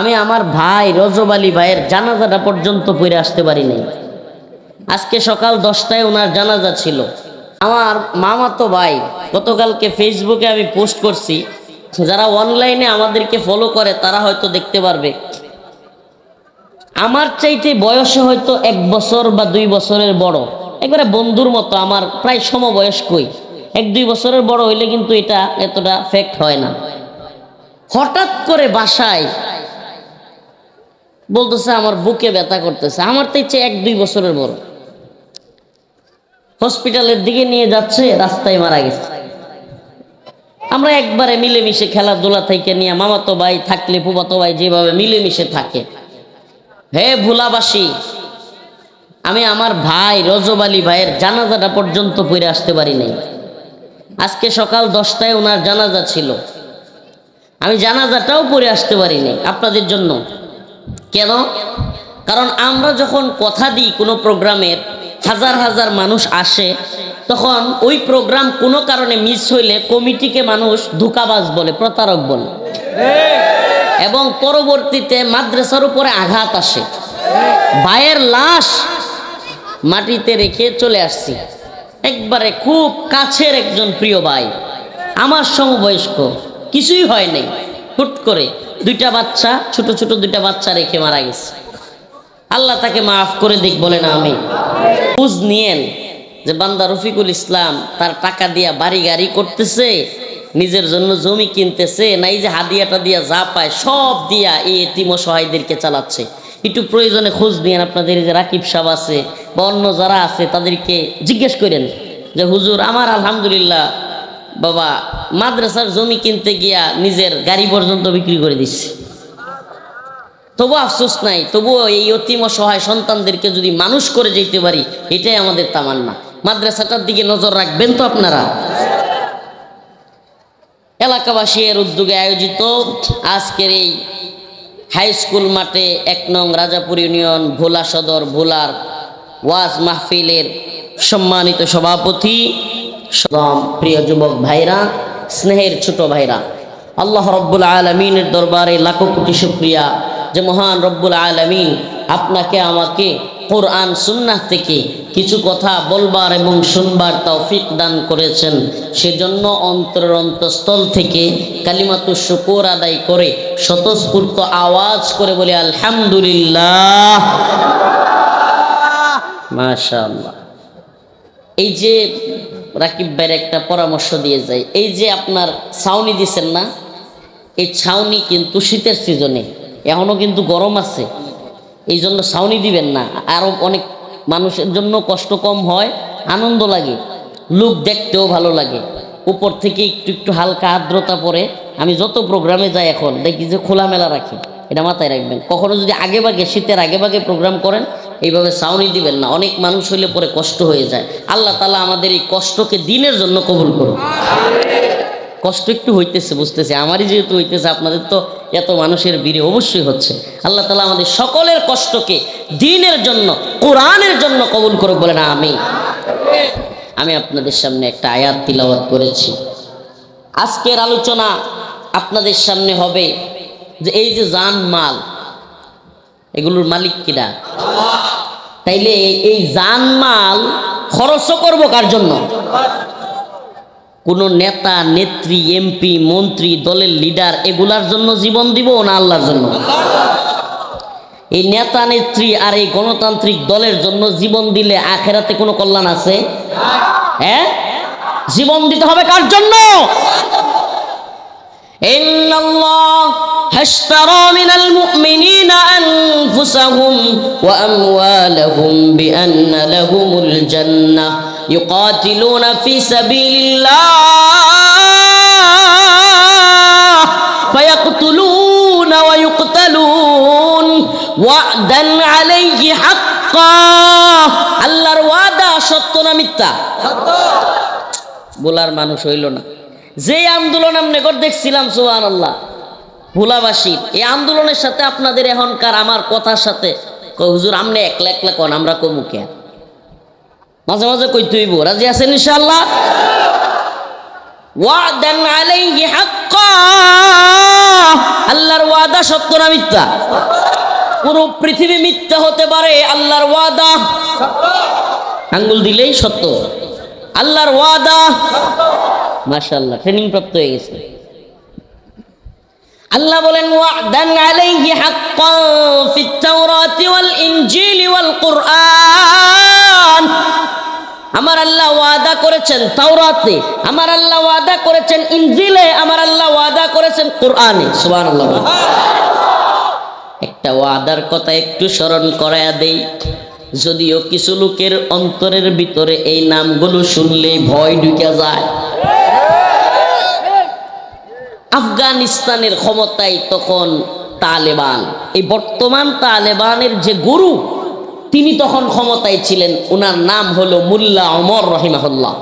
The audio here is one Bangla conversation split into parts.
আমি আমার ভাই রজব আলী ভাইয়ের জানাজাটা পর্যন্ত পড়ে আসতে পারি নাই। আজকে সকাল দশটায় ওনার জানাজা ছিল। আমার মামাতো ভাই, গতকালকে ফেসবুকে আমি পোস্ট করছি, যারা অনলাইনে আমাদেরকে ফলো করে, তারা হয়তো দেখতে পারবে। আমার চাইতে বয়সে হয়তো এক বছর বা দুই বছরের বড়। একবারে বন্ধুর মতো, আমার প্রায় সমবয়স্কই। এক দুই বছরের বড় হইলে কিন্তু এটা এতটা ফ্যাক্ট হয় না। হঠাৎ করে বাসায় বলতেছে, আমার বুকে ব্যথা করতেছে। আমার তো ইচ্ছে এক দুই বছরের বড়। হসপিটালের দিকে নিয়ে যাচ্ছে, রাস্তায় মারা গেছে। আমরা একবারে মিলেমিশে খেলাধুলা থেকে নিয়ে, মামাতো ভাই থাকলে ফুবাতো ভাই যেভাবে মিলেমিশে থাকে। হে ভোলাবাসী, আমি আমার ভাই রজব আলী ভাইয়ের জানাজাটা পর্যন্ত পড়ে আসতে পারি নাই। আজকে সকাল দশটায় ওনার জানাজা ছিল। আমি জানাজাটাও পড়ে আসতে পারি নাই আপনাদের জন্য। কেন? কারণ আমরা যখন কথা দিই কোনো প্রোগ্রামের হাজার হাজার মানুষ আসে, তখন ওই প্রোগ্রাম কোনো কারণে মিস হইলে কমিটিকে মানুষ ধোকাবাজ বলে, প্রতারক বলে। এবং পরবর্তীতে মাদ্রাসার উপরে আঘাত আসে। ভাইয়ের লাশ মাটিতে রেখে চলে আসছি। একবারে খুব কাছের একজন প্রিয় ভাই। আমার সমবয়স্ক, কিছুই হয় নাই, হুট করে। দুইটা বাচ্চা, ছোট ছোট দুইটা বাচ্চা রেখে মারা গেছে। আল্লাহ তাকে মাফ করে দিক বলে না আমি বুঝ নিয়েন যে বান্দা রফিকুল ইসলাম তার টাকা দিয়া বাড়ি গাড়ি করতেছে, নিজের জন্য জমি কিনতেছে না এই যে হাদিয়াটা দিয়া যা পায়, সব দিয়া এই এতিম সহায়দেরকে চালাচ্ছে। একটু প্রয়োজনে খোঁজ নিয়েন, আপনাদের যে রাকিব সাহেব আছে বা অন্য যারা আছে, তাদেরকে জিজ্ঞেস করেন যে, হুজুর, আমার আলহামদুলিল্লাহ বাবা, মাদ্রাসার জমি কিনতে গিয়া নিজের গাড়ি পর্যন্ত বিক্রি করে দিচ্ছে। তবু আফসোস নাই, তবুও এই অতিম সহায় সন্তানদেরকে যদি মানুষ করে যেতে পারি, এটাই আমাদের তামান্না। মাদ্রাসাটার দিকে নজর রাখবেন তো আপনারা। এলাকাবাসী এর উদ্যোগে আয়োজিত আজকের এই হাই স্কুল মাঠে এক নং রাজাপুর ইউনিয়ন ভোলা সদর ভোলার ওয়াজ মাহফিলের সম্মানিত সভাপতি সদম প্রিয় যুবক ভাইরা, স্নেহের ছোট ভাইরা, আল্লাহ রব্বুল আলমিনের দরবারে লাখো কোটি শুক্রিয়া যে মহান রব্বুল আলমিন আপনাকে, আমাকে কোরআন, সুন্নাহ থেকে কিছু কথা বলবার এবং শুনবার তৌফিক দান করেছেন। সেজন্য অন্তরের অন্তঃস্থল থেকে কালিমাতু শুকুর আদায় করে, স্বতঃস্ফূর্ত আওয়াজ করে বলে, আলহামদুলিল্লাহ। মাশাআল্লাহ। এই যে রাকিব ভাইয়ের একটা পরামর্শ দিয়ে যায়। এই যে আপনার ছাউনি দিছেন না, এই ছাউনি কিন্তু শীতের সিজনে এখনও কিন্তু গরম আছে। এই জন্য ছাউনি দিবেন না। আরও অনেক মানুষের জন্য কষ্ট কম হয়, আনন্দ লাগে, লুক দেখতেও ভালো লাগে। উপর থেকে একটু একটু হালকা আর্দ্রতা পড়ে, আমি যত প্রোগ্রামে যাই এখন, দেখি যে খোলামেলা রাখি, এটা মাথায় রাখবেন। কখনো যদি আগে ভাগে, শীতের আগে ভাগে প্রোগ্রাম করেন এইভাবে সাউনি দিবেন না। অনেক মানুষ হইলে পরে কষ্ট হয়ে যায়। আল্লাহ তালা আমাদের এই কষ্টকে দিনের জন্য কবুল করুন কষ্ট একটু হইতেছে, বুঝতেছে। আমারই যেহেতু হইতেছে, আপনাদের তো এত মানুষের ভিড়ে অবশ্যই হচ্ছে। আল্লাহ তালা আমাদের সকলের কষ্টকে দিনের জন্য, কোরআনের জন্য কবুল করে বলে না আমি আমি আপনাদের সামনে একটা আয়াত তিলাওয়াত করেছি। আজকের আলোচনা আপনাদের সামনে হবে যে এই যে জান মাল এগুলোর মালিক কিনা? তাইলে এই জান মাল খরচ করব কার জন্য? কোনো নেতা, নেত্রী, এমপি, মন্ত্রী, দলের লিডার এগুলার জন্য জীবন দিব না আল্লাহর জন্য? এই নেতা, নেত্রী আর এই গণতান্ত্রিক দলের জন্য জীবন দিলে আখেরাতে কোনো কল্যাণ আছে? হ্যাঁ? জীবন দিতে হবে কার জন্য? إن الله اشترى من المؤمنين أنفسهم وأموالهم بأن لهم الجنة يقاتلون في سبيل الله فيقتلون ويقتلون وعدا عليه حقا আল্লাহর ওয়াদা সত্য না মিথ্যা বলার মানুষ হইল না যে আন্দোলন আমি নেকট দেখছিলাম সুহান আল্লাহ ভোলাবাসীর এই আন্দোলনের সাথে আপনাদের এখনকার আমার কথার সাথে হুজুর, আমনে একলা একলা কন, আমরা কমুকে মাঝে মাঝে কই তুইব, রাজি আছেন ইনশাআল্লাহ? ওয়াদান আলাইহি হাক্কা। আল্লাহর ওয়াদা সত্য না মিথ্যা? পুরো পৃথিবী মিথ্যা হতে পারে, আল্লাহর ওয়াদা। আঙ্গুল দিলেই সত্য। আল্লাহর ওয়াদা মাশাআল্লাহ ট্রেনিং প্রাপ্ত হয়ে গেছে। আল্লাহ বলেন ওয়াদান আলাইহি হাক্কান ফিত তাওরাতি ওয়াল ইনজিলি ওয়াল কুরআন। আমার আল্লাহ ওয়াদা করেছেন তাওরাতে, আমার আল্লাহ ওয়াদা করেছেন ইনজিলে, আমার আল্লাহ ওয়াদা করেছেন কোরআনে। সুবহানাল্লাহ একটা ওয়াদার কথা একটু স্মরণ করায়া দেই, যদিও কিছু লোকের অন্তরের ভিতরে এই নামগুলো শুনলেই ভয় ঢুকে যায়। আফগানিস্তানের ক্ষমতায় তখন তালেবান। এই বর্তমান তালেবানের যে গুরু, তিনি তখন ক্ষমতায় ছিলেন। ওনার নাম হলো মুল্লা অমর রহিমাহুল্লাহ।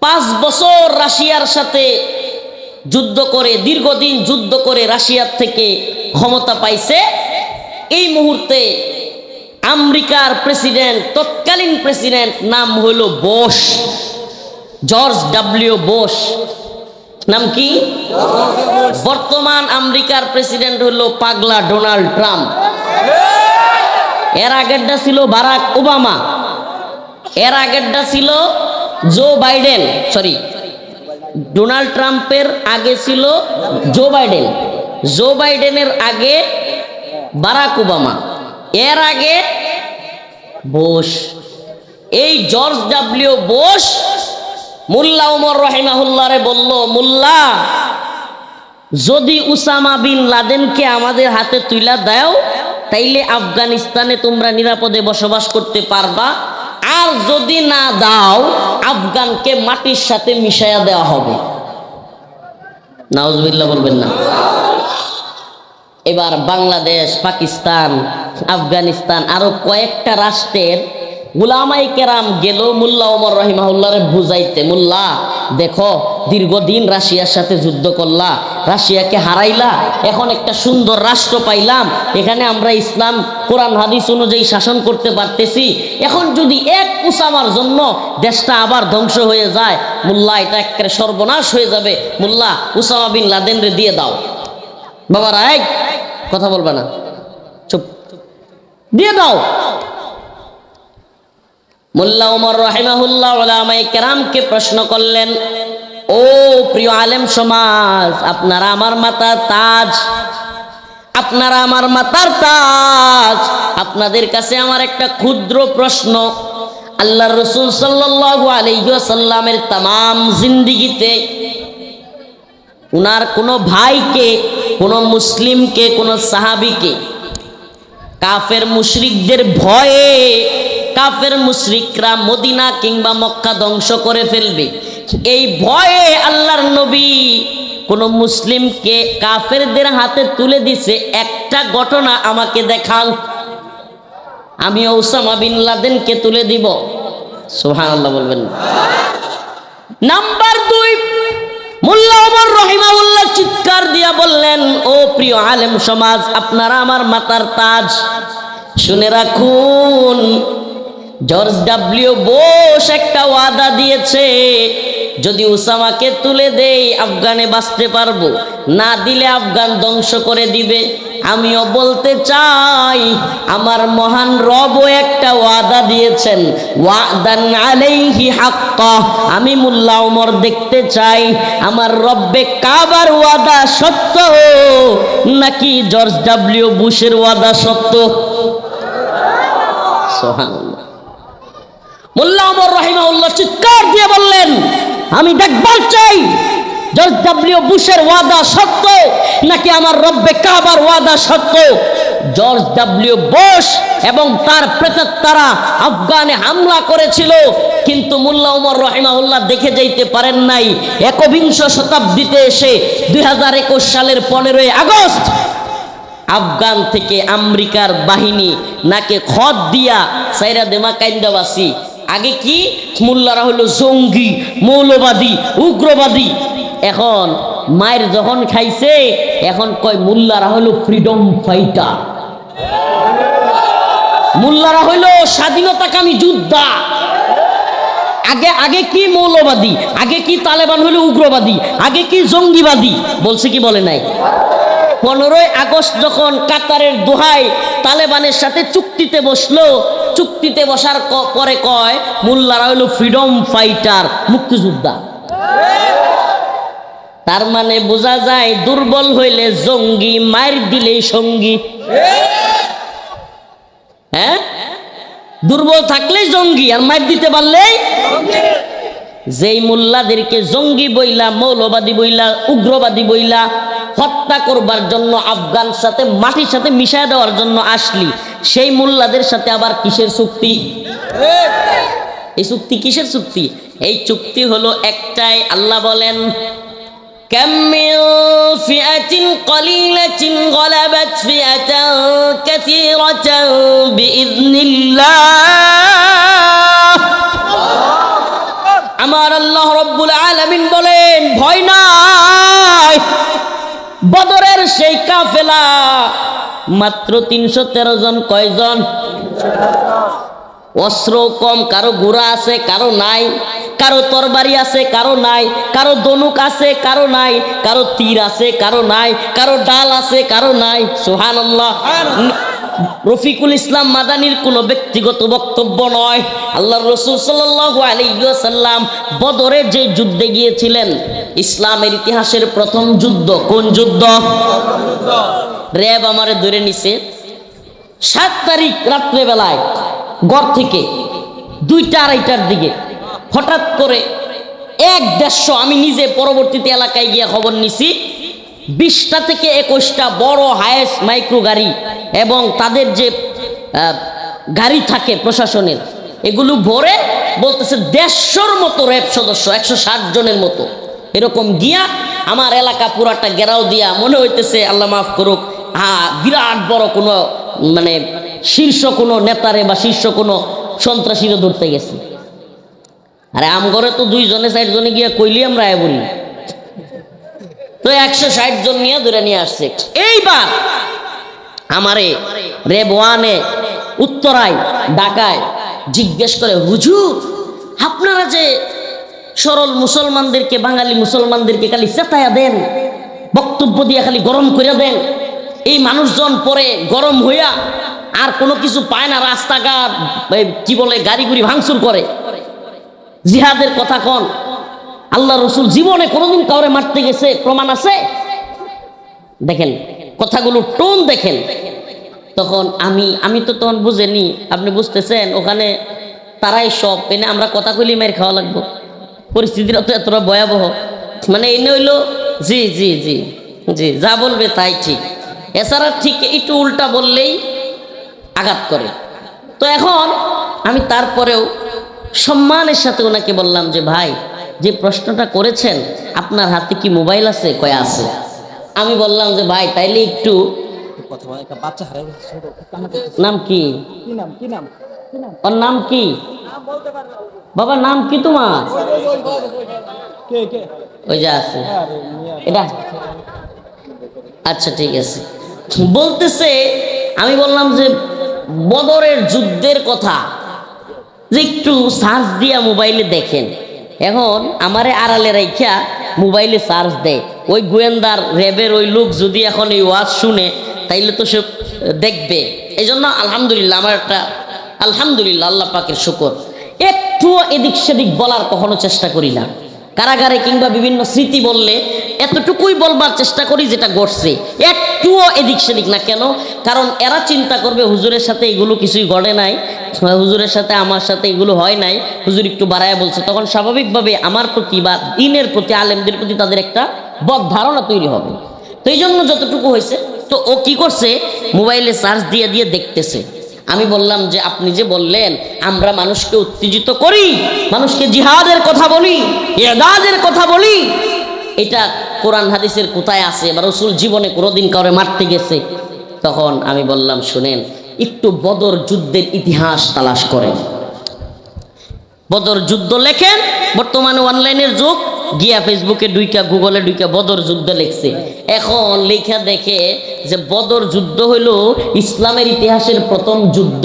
পাঁচ বছর রাশিয়ার সাথে যুদ্ধ করে, দীর্ঘদিন যুদ্ধ করে রাশিয়ার থেকে ক্ষমতা পাইছে। এই মুহূর্তে আমেরিকার প্রেসিডেন্ট, তৎকালীন প্রেসিডেন্ট নাম হলো বোস জর্জ ডাব্লিউ বোস নাম কি? বর্তমান আমেরিকার প্রেসিডেন্ট হলো পাগলা ডোনাল্ড ট্রাম্প। এর আগেরটা ছিল বারাক ওবামা। এর আগেরটা ছিল জো বাইডেন সরি ডোনাল্ড ট্রাম্পের আগে ছিল জো বাইডেন। জো বাইডেনের আগে বারাক ওবামা। এর আগে বোস এই George W Bush Mullah Omar রহিমাহুল্লারে বলল, মুল্লা, যদি উসামা বিন লাদেনকে আমাদের হাতে তুইলা দাও, তাইলে আফগানিস্তানে তোমরা নিরাপদে বসবাস করতে পারবা। আর যদি না দাও, আফগানকে মাটির সাথে মিশাইয়া দেওয়া হবে। নাউজবিল্লা বলবেন না। এবার বাংলাদেশ, পাকিস্তান, আফগানিস্তান, আরও কয়েকটা রাষ্ট্রের গুলামাই কেরাম গেল মুল্লা ওমর রহিমাহুল্লারে বুঝাইতে, মুল্লা, দেখো, দীর্ঘদিন রাশিয়ার সাথে যুদ্ধ করলা, রাশিয়াকে হারাইলা, এখন একটা সুন্দর রাষ্ট্র পাইলাম, এখানে আমরা ইসলাম, কোরআন, হাদিস অনুযায়ী শাসন করতে পারতেছি, এখন যদি এক উসামার জন্য দেশটা আবার ধ্বংস হয়ে যায়, মুল্লা, এটা একেবারে সর্বনাশ হয়ে যাবে, মুল্লা, উসামা বিন লাদেনরে দিয়ে দাও। বাবারা এক কথা বলবে না, চুপ, দিয়ে দাও। মোল্লা উমর রহিমাহুল্লাহ ওলামাই প্রশ্ন করলেন, ও প্রিয় আলেম সমাজ, আপনারা আমার মাতার তাজ, আপনারা আমার মাতার তাজ, আপনাদের কাছে আমার একটা ক্ষুদ্র প্রশ্ন। আল্লাহ রসুল সাল্লাহ আলাইসাল্লামের তাম জিন্দিগিতে উনার কোনো ভাইকে, কোনো মুসলিমকে, কোনো সাহাবিকে, কাফের মুশরিকদের ভয়ে কাফের মুশরিকরা মদিনা কিংবা মক্কা ধ্বংস করে ফেলবে। এই ভয়ে আল্লাহর নবী কোন মুসলিমকে কাফেরদের হাতে তুলে দিছে। একটা ঘটনা আমাকে দেখান। আমি ওসামা বিন লাদেনকে তুলে দিব। সোহান আল্লাহ বলবেন নাম্বার দুই, মোল্লা ওমর রহিমাউল্লাহ চিৎকার দিয়া বললেন, ও প্রিয় আলেম সমাজ, আপনারা আমার মাতার তাজ। শুনে রাখুন জর্জ ডাব্লিউ বোস একটা ওয়াদা দিয়েছে, যদি উসামাকে তুলে দেই, আফগানে বাঁচতে পারব। না দিলে আফগান ধ্বংস করে দিবে। আমিও বলতে চাই, আমার মহান রবও একটা ওয়াদা দিয়েছেন, ওয়াদান আলাইহি হাক্কা আমি মুল্লা ওমর দেখতে চাই, আমার রব্বে কাবার ওয়াদা সত্য, নাকি জর্জ ডাব্লিউ বুশের ওয়াদা সত্য? সুবহানাল্লাহ। মোল্লা ওমর রহিমাউল্লাহ চিৎকার দিয়ে বললেন, আমি দেখবার চাই। জর্জ ডাব্লিউ বুশের ওয়াদা সত্য, নাকি আমার রব্বে কাবার ওয়াদা সত্য? জর্জ ডাব্লিউ বুশ এবং তার প্রেতাত্মারা আফগানে হামলা করেছিল, কিন্তু মুল্লা উমর রহিমাউল্লাহ দেখে যাইতে পারেন নাই। একবিংশ শতাব্দীতে এসে দুই হাজার একুশ সালের পনেরোই আগস্ট আফগান থেকে আমেরিকার বাহিনী নাকে খত দিয়া সাইরা দেমা কাইন্দাবাসী আগে কি? মোল্লারা হলো জঙ্গি, মৌলবাদী, উগ্রবাদী। এখন মায়ের যখন খাইছে, এখন কয় মোল্লারা হলো ফ্রিডম ফাইটার মোল্লারা হইল স্বাধীনতাকামী যোদ্ধা। আগে আগে কি মৌলবাদী? আগে কি তালেবান হলো উগ্রবাদী? আগে কি জঙ্গিবাদী? বলছে কি বলে নাই? পনেরোই আগস্ট যখন কাতারের দোহাই তালেবানের সাথে চুক্তিতে বসল, চুক্তিতে বসার পরে কয়, মোল্লারা হইল ফ্রিডম ফাইটার মুক্তিযোদ্ধা। তার মানে বোঝা যায় দুর্বল হইলে জঙ্গি, মার দিলেই সঙ্গী। হ্যাঁ? দুর্বল থাকলেই জঙ্গি, আর মার দিতে পারলেই যেই মোল্লাদেরকে জঙ্গি বইলা, মৌলবাদী বইলা, উগ্রবাদী বইলা হত্যা করবার জন্য আফগান সাথে মাটির সাথে মিশায় দেওয়ার জন্য আসলি সেই মোল্লাদের সাথে আবার কিসের চুক্তি এই চুক্তি কিসের চুক্তি এই চুক্তি হলো একটাই আল্লাহ বলেন كم من فئة قليلة غلبت فئة كثيرة بإذن الله আমার আল্লাহ রব্বুল আলামিন বলেন ভয় নাই বদরের সেই কাফেলা। মাত্র তিনশো তেরো জন কয়জন? অস্ত্র কম, কারও ঘোড়া আছে, কারও নাই, কারও তরবারি আছে, কারও নাই, কারও দনুক আছে, কারও নাই, কারও তীর আছে, কারও নাই, কারও ডাল আছে, কারও নাই সোহান রফিকুল ইসলাম মাদানির কোনো ব্যক্তিগত বক্তব্য নয়। আল্লাহ রসুল সাল্লাহ আলাইসাল্লাম বদরের যে যুদ্ধে গিয়েছিলেন ইসলামের ইতিহাসের প্রথম যুদ্ধ, কোন যুদ্ধ? র্যাব আমারে ধরে নিছে। সাত তারিখ রাত্রেবেলায় ঘর থেকে দুইটা, আড়াইটার দিকে হঠাৎ করে এক দেড়শো, আমি নিজে পরবর্তীতে এলাকায় গিয়ে খবর নিছি, বিশটা থেকে একুশটা বড় হায়েস্ট মাইক্রো গাড়ি এবং তাদের যে গাড়ি থাকে প্রশাসনের, এগুলো ভরে বলতেছে দেড়শোর মতো র্যাব সদস্য, একশো ষাট জনের মতো। এরকম গিয়া আমার এলাকা পুরাটা গেরাও দিয়া মনে হইতেছে, আল্লাহ মাফ করুক হ্যাঁ বিরাট বড় কোনো মানে শীর্ষ কোনো নেতারে বা শীর্ষ কোনো সন্ত্রাসীরে ধরতে গেছে। আরে আমগরে তো দুইজনে চারজনে গিয়া কইলি আমরা বলি তো একশো ষাট জন নিয়ে ধরে নিয়ে আসছে। এইবার আমারে রেব ওয়ানে উত্তরায়, ঢাকায় জিজ্ঞেস করে, হুজুর, আপনারা যে সরল মুসলমানদেরকে, বাঙালি মুসলমানদেরকে খালি চেতায়া দেন, বক্তব্য দিয়ে খালি গরম করে দেন। এই মানুষজন পরে গরম হইয়া আর কোনো কিছু পায় না, রাস্তাঘাট কি বলে গাড়ি গুড়ি ভাঙচুর করে। জিহাদের কথা কন, আল্লাহ রসুল জীবনে কোনোদিন কাউরে মারতে গেছে, প্রমাণ আছে? দেখেন, কথাগুলো টোন দেখেন। তখন আমি আমি তো তখন বুঝেনি, আপনি বুঝতেছেন, ওখানে তারাই সব, এনে আমরা কথা কইলি মেয়ের খাওয়া লাগবো। পরিস্থিতিটা তো এতটা ভয়াবহ। মানে এনে হইল জি জি জি জি যা বলবে তাই ঠিক। এছাড়া ঠিক একটু উল্টা বললেই আঘাত করে। তো এখন আমি তারপরেও সম্মানের সাথে ওনাকে বললাম যে ভাই যে প্রশ্নটা করেছেন আপনার হাতে কি মোবাইল আছে? কয় আছে। আমি বললাম যে ভাই তাইলে একটু। নাম কি? কি নাম? কি নাম? কি নাম? ওর নাম কি? বাবা নাম কি তোমার? ওই যে আছে। এটা? আচ্ছা ঠিক আছে। বলতেছে আমি বললাম যে বদরের যুদ্ধের কথা। যে একটু সার্চ দিয়া মোবাইলে দেখেন। এখন আমারে আড়ালে রাইখা মোবাইলে সার্চ দেয় ওই গোয়েন্দার র্যাবের ওই লোক যদি এখন এই ওয়াজ শুনে তাইলে তো সে দেখবে। এই জন্য আলহামদুলিল্লাহ আমার একটা আলহামদুলিল্লাহ আল্লাহ পাকের শুকর। একটুও এদিক সেদিক বলার কখনো চেষ্টা করি না। কারাগারে কিংবা বিভিন্ন স্মৃতি বললে এতটুকুই বলবার চেষ্টা করি যেটা ঘটছে। একটুও এদিক সেদিক না কেন? কারণ এরা চিন্তা করবে, হুজুরের সাথে এগুলো কিছুই ঘটে নাই, হুজুরের সাথে আমার সাথে এগুলো হয় নাই। হুজুর একটু বাড়ায় বলছে, তখন স্বাভাবিকভাবে আমার প্রতি বা দিনের প্রতি, আলেমদের প্রতি তাদের একটা বদ ধারণা তৈরি হবে। তো এই জন্য যতটুকু হয়েছে, তো ও কি করছে? মোবাইলে চার্জ দিয়ে দিয়ে দেখতেছে। আমি বললাম যে আপনি যে বললেন, আমরা মানুষকে উত্তেজিত করি, মানুষকে জিহাদের কথা বলি এদাজের কথা বলি, এটা কোরআন হাদিসের কোথায় আছে বা রসুল জীবনে কোনোদিন কাউরে মারতে গেছে? তখন আমি বললাম, শুনেন, একটু বদর যুদ্ধের ইতিহাস তালাশ করেন। বদর যুদ্ধ লেখেন, বর্তমানে অনলাইনের যুগ। গিয়া ফেসবুকে দুইটা গুগলে দুইটা বদর যুদ্ধ লিখছে। এখন লেখা দেখে যে বদর যুদ্ধ হইল ইসলামের ইতিহাসের প্রথম যুদ্ধ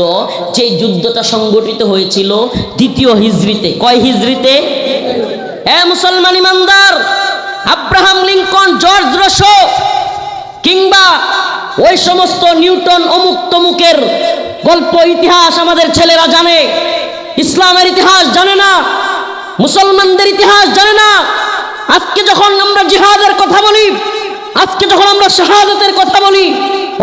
যে যুদ্ধটা সংগঠিত হয়েছিল দ্বিতীয় হিজরিতে কয় হিজরিতে এ মুসলমান ইমানদার, আব্রাহাম লিঙ্কন, জর্জ রসো, কিংবা ওই সমস্ত নিউটন অমুক তমুকের গল্প, ইতিহাস আমাদের ছেলেরা জানে। ইসলামের ইতিহাস জানে না। মুসলমানদের ইতিহাস জানে না। আজকে যখন আমরা জিহাদের কথা বলি, আজকে যখন আমরা শাহাদতের কথা বলি,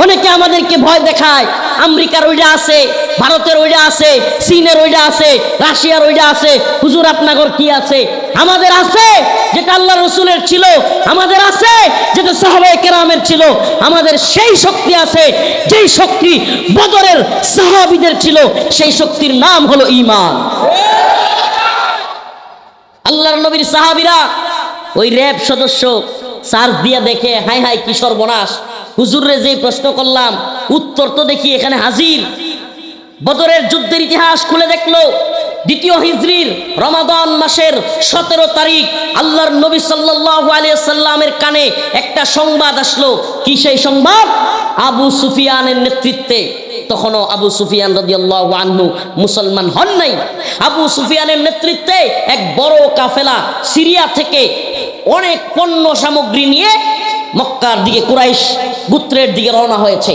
অনেকে আমাদেরকে ভয় দেখায়। আমেরিকার ওইটা আছে, ভারতের ওইটা আছে, চীনের ওইটা আছে, রাশিয়ার ওইটা আছে, হুজুর আপনাগর কি আছে? আমাদের আছে, যেটা আল্লাহ রসুলের ছিল। আমাদের আছে, যেটা সাহাবায়ে কেরামের ছিল। আমাদের সেই শক্তি আছে, যেই শক্তি বদরের সাহাবিদের ছিল। সেই শক্তির নাম হলো ঈমান। আল্লাহর নবীর সাহাবীরা, ওই র্যাব সদস্য সার্চ দিয়া দেখে হাই হাই কি সর্বনাশ। হুজুররে যে প্রশ্ন করলাম, উত্তর তো দেখি এখানে হাজির। বদরের যুদ্ধের ইতিহাস খুলে দেখল, দ্বিতীয় হিজরির রমাদান মাসের সতেরো তারিখ, আল্লাহর নবী সাল্লাল্লাহু আলাইহি সাল্লামের কানে একটা সংবাদ আসলো। কি সেই সংবাদ? আবু সুফিয়ানের নেতৃত্বে। তখনও আবু সুফিয়ান রাদিয়াল্লাহু আনহু মুসলমান হন নাই। আবু সুফিয়ানের নেতৃত্বে এক বড় কাফেলা সিরিয়া থেকে অনেক পণ্য সামগ্রী নিয়ে মক্কার দিকে কুরাইশ গুত্রের দিকে রওনা হয়েছে।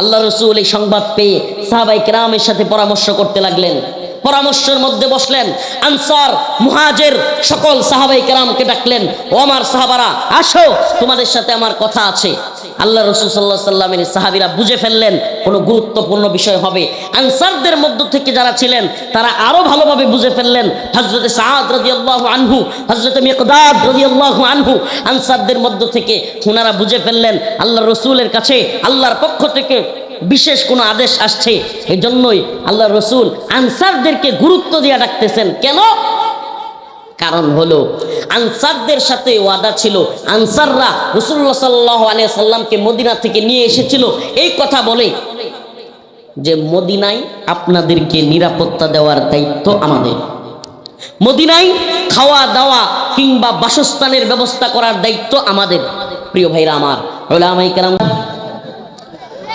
আল্লাহ রসুল এই সংবাদ পেয়ে সাহাবাই কেরামের সাথে পরামর্শ করতে লাগলেন। পরামর্শের মধ্যে বসলেন। আনসার, মুহাজের সকল সাহাবাই কেরামকে ডাকলেন, ও আমার সাহাবারা, আসো, তোমাদের সাথে আমার কথা আছে। আল্লাহ রসুল সাল্লামের সাহাবিরা বুঝে ফেললেন, কোনো গুরুত্বপূর্ণ বিষয় হবে। আনসারদের মধ্য থেকে যারা ছিলেন, তারা আরও ভালোভাবে বুঝে ফেললেন হজরত সাদ রদি আল্লাহ আনহু হজরত মেকদাদ আল্লাহ আনহু, আনসারদের মধ্য থেকে ওনারা বুঝে ফেললেন, আল্লাহ রসুলের কাছে, আল্লাহর পক্ষ থেকে বিশেষ কোনো আদেশ আসছে এই জন্যই আল্লাহ রসুল আনসারদেরকে গুরুত্ব দিয়ে ডাকতেছেন। কেন? কারণ হলো, আনসারদের সাথে ওয়াদা ছিল, আনসাররা রসুল্লাহ সাল্লাহ আলিয়া সাল্লামকে মদিনা থেকে নিয়ে এসেছিল। এই কথা বলে যে, মদিনায় আপনাদেরকে নিরাপত্তা দেওয়ার দায়িত্ব আমাদের। মদিনায় খাওয়া দাওয়া কিংবা বাসস্থানের ব্যবস্থা করার দায়িত্ব আমাদের। প্রিয় ভাইরা আমার ওলামাই কালাম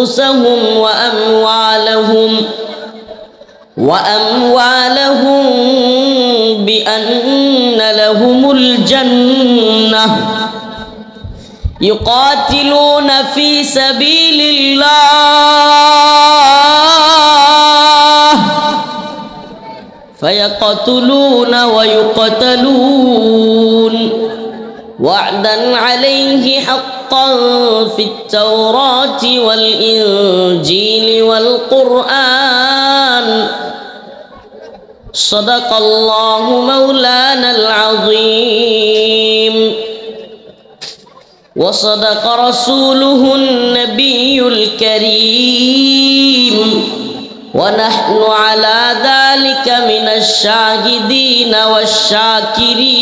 أنفسهم وأموالهم وأموالهم بأن لهم الجنة يقاتلون في سبيل الله فيقتلون ويقتلون وعدا عليه حقا في التوراة والإنجيل والقرآن. صدق الله مولانا العظيم. وصدق رسوله النبي الكريم. ونحن على ذلك من الشاهدين والشاكرين.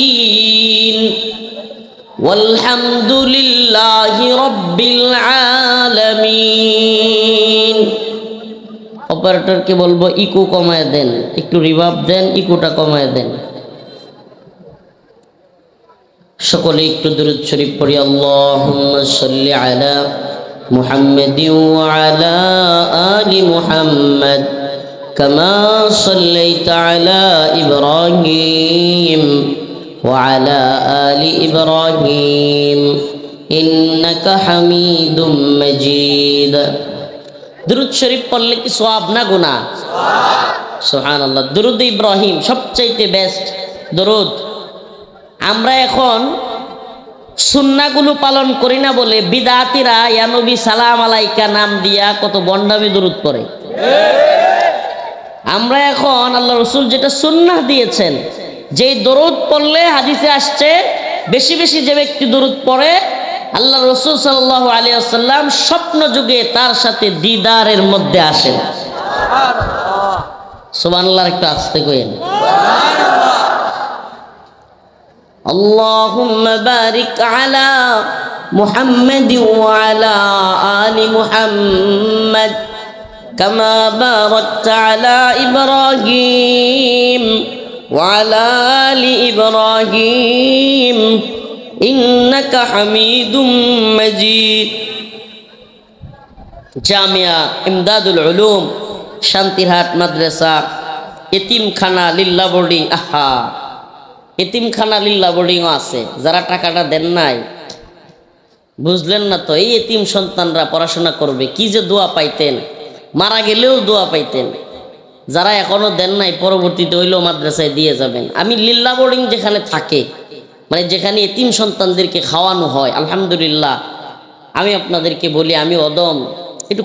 والحمد لله رب العالمين অপারেটরকে বলবো ইকো কমায় দেন একটু রিভাব দেন ইকোটা কমায় দেন সকলে একটু দূরত শরীফ পড়ি আল্লাহুম্মা সাল্লি আলা মুহাম্মাদিন ওয়া আলা আলি মুহাম্মাদ কামা সাল্লাইতা আলা ইব্রাহিম আলা আলি ইব্রাহিম ইন্নাকা হামিদুম মাজিদ দুরুদ শরীফ পড়লে কি সওয়াব না গুনাহ সুবহানাল্লাহ দুরুদ ইব্রাহিম সবচাইতে বেস্ট দরুদ আমরা এখন সুন্নাগুলো পালন করি না বলে বিদাতিরা ইয়ানবী সালাম আলাইকা নাম দিয়া কত বন্ডামি দূরত করে আমরা এখন আল্লাহ রসুল যেটা সুন্নাহ দিয়েছেন যেই দরুদ পড়লে হাদিসে আসছে বেশি বেশি যে ব্যক্তি দরুদ পড়ে আল্লাহ রসুল সাল্লাহ আলী আসাল্লাম স্বপ্ন যুগে তার সাথে দিদারের মধ্যে আসেন সুবান আল্লাহর একটু আসতে কইেন اللهم بارك على محمد وعلى آل محمد كما باركت على إبراهيم وعلى آل إبراهيم إنك حميد مجيد জামিয়া ইমদাদুল উলুম শান্তিরহাট মাদ্রাসা এতিমখানা লিল্লা বোর্ডিং আহা এতিমখানা লিল্লা বোর্ডিংও আছে যারা টাকাটা দেন নাই বুঝলেন না তো এই এতিম সন্তানরা পড়াশোনা করবে কি যে দোয়া পাইতেন মারা গেলেও দোয়া পাইতেন যারা এখনও দেন নাই, পরবর্তীতে হইলেও মাদ্রাসায় দিয়ে যাবেন। আমি লিল্লা বোর্ডিং যেখানে থাকে মানে যেখানে এতিম সন্তানদেরকে খাওয়ানো হয়, আলহামদুলিল্লাহ। আমি আপনাদেরকে বলি, আমি অদম, একটু